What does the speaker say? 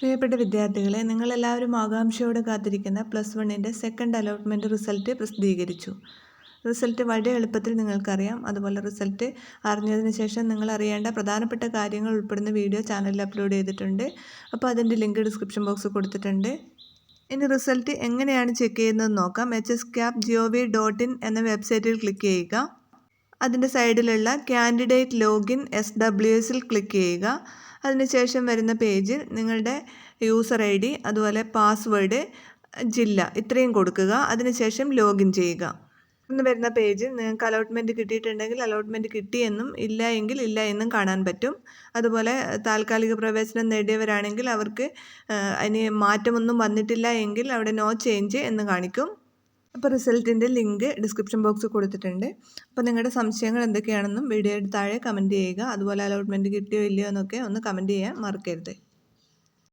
പ്രിയപ്പെട്ട വിദ്യാർത്ഥികളെ നിങ്ങളെല്ലാവരും ആകാംക്ഷയോടെ കാത്തിരിക്കുന്ന പ്ലസ് വണ്ണിന്റെ സെക്കൻഡ് അലോട്ട്മെന്റ് റിസൾട്ട് പ്രസിദ്ധീകരിച്ചു. റിസൾട്ട് വളരെ എളുപ്പത്തിൽ നിങ്ങൾക്കറിയാം. അതുപോലെ റിസൾട്ട് അറിഞ്ഞതിന് ശേഷം നിങ്ങൾ അറിയേണ്ട പ്രധാനപ്പെട്ട കാര്യങ്ങൾ ഉൾപ്പെടുന്ന വീഡിയോ ചാനലിൽ അപ്ലോഡ് ചെയ്തിട്ടുണ്ട്. അപ്പോൾ അതിന്റെ ലിങ്ക് ഡിസ്ക്രിപ്ഷൻ ബോക്സ് കൊടുത്തിട്ടുണ്ട്. ഇനി റിസൾട്ട് എങ്ങനെയാണ് ചെക്ക് ചെയ്യുന്നത് നോക്കാം. H S cap G O V dot in എന്ന വെബ്സൈറ്റിൽ ക്ലിക്ക് ചെയ്യുക. അതിന്റെ സൈഡിലുള്ള കാൻഡിഡേറ്റ് ലോഗിൻ എസ് ഡബ്ല്യു എസിൽ ക്ലിക്ക് ചെയ്യുക. അതിനുശേഷം വരുന്ന പേജിൽ നിങ്ങളുടെ യൂസർ ഐ ഡി അതുപോലെ പാസ്വേഡ് ജില്ല ഇത്രയും കൊടുക്കുക. അതിനുശേഷം ലോഗിൻ ചെയ്യുക. ഇന്ന് വരുന്ന പേജിൽ നിങ്ങൾക്ക് അലോട്ട്മെന്റ് കിട്ടിയിട്ടുണ്ടെങ്കിൽ അലോട്ട്മെന്റ് കിട്ടിയെന്നും ഇല്ല എങ്കിൽ ഇല്ല എന്നും കാണാൻ പറ്റും. അതുപോലെ താൽക്കാലിക പ്രവേശനം നേടിയവരാണെങ്കിൽ അവർക്ക് അതിന് മാറ്റമൊന്നും വന്നിട്ടില്ല എങ്കിൽ അവിടെ നോ ചേഞ്ച് എന്ന് കാണിക്കും. അപ്പോൾ റിസൾട്ടിന്റെ ലിങ്ക് ഡിസ്ക്രിപ്ഷൻ ബോക്സിൽ കൊടുത്തിട്ടുണ്ട്. അപ്പോൾ നിങ്ങളുടെ സംശയങ്ങൾ എന്തൊക്കെയാണെന്നും വീഡിയോയുടെ താഴെ കമന്റ് ചെയ്യുക. അതുപോലെ അലോട്ട്മെന്റ് കിട്ടിയോ ഇല്ലയോ എന്നൊക്കെ ഒന്ന് കമന്റ് ചെയ്യാൻ മറക്കരുത്.